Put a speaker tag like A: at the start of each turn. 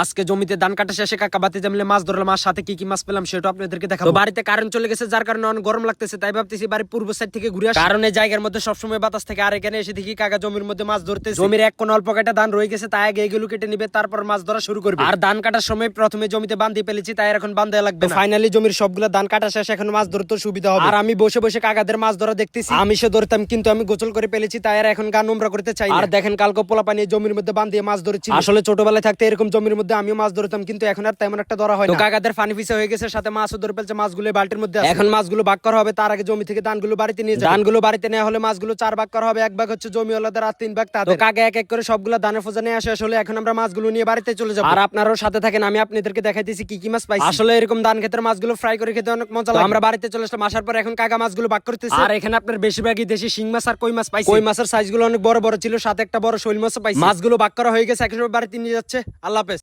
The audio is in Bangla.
A: আজকে জমিতে ধান কাটা শেষে কাকা বাতি জামলে মাছ ধরলাম আর সাথে কি কি মাছ পেলাম সেটা আপনাদেরকে দেখাবো। বাড়িতে কারেন্ট চলে গেছে যার কারণে অনেক গরম লাগতেছে তাই ভাবতেছি বাড়ির পূর্ব সাইড থেকে ঘুরে আসি। কারণ জায়গার মধ্যে সবসময় বাতাস থেকে আর এখানে এসে দেখি কাকা জমির মধ্যে মাছ ধরতে জমির এক কোন অল্প কাটা ধান রয়ে গেছে তাই আগে এগুলো কেটে নিবে তারপর মাছ ধরা শুরু করবে। আর ধান কাটার সময় প্রথমে জমিতে বান্ধি ফেলেছি তাই এখন বান্ধে লাগবে ফাইনালি জমির সবগুলো ধান কাটা শেষ এখন মাছ ধরতে সুবিধা হবে। আর আমি বসে বসে কাকাদের মাছ ধরা দেখতেছি। আমি সে ধরতাম কিন্তু আমি গোসল করে ফেলেছি তাই আর এখন গান নোংরা করতে চাই না। আর দেখেন কালকে পোলা পানি জমির মধ্যে বান্ধিয়ে মাছ ধরেছি। আসলে ছোটবেলায় থাকতে এরকম জমির মধ্যে আমিও মাছ ধরতাম কিন্তু এখন আর তেমন একটা ধরা হয় না। কাকাদের ফানি পিছে হয়ে গেছে সাথে মাছও ধরে ফেলছে মাছগুলো বালতির মধ্যে। এখন মাছগুলো ভাগ করা হবে তার আগে জমি থেকে ধানগুলো বাড়িতে নিয়ে ধানগুলো বাড়িতে নেওয়া হলে মাছগুলো চার ভাগ করা হবে এক ভাগ হচ্ছে জমি ওলাদের আর তিন ভাগ তাদের। কাকা এক এক করে সবগুলো ধানের ফোজা নিয়ে আসে আসলে এখন আমরা মাছগুলো নিয়ে বাড়িতে চলে যাব। আর আপনারাও সাথে থাকেন আমি আপনাদেরকে দেখাইতেছি কি কি মাছ পাইছি। আসলে এরকম ধান ক্ষেতের মাছগুলো ফ্রাই করে খেতে অনেক মজা লাগে। আমরা বাড়িতে চলে আসলাম আসার পর এখন কাকা মাছগুলো ভাগ করতেছি। আর এখানে আপনার বেশিরভাগই দেশি শিং মাছ আর কই মাছ পাইছি। কই মাছের সাইজগুলো অনেক বড় বড় ছিল সাথে একটা বড় শৈল মাছও পাইছি। মাছগুলো ভাগ করা হয়ে গেছে একসাথে বাড়িতে নিয়ে যাচ্ছে। আল্লাহ হাফেজ।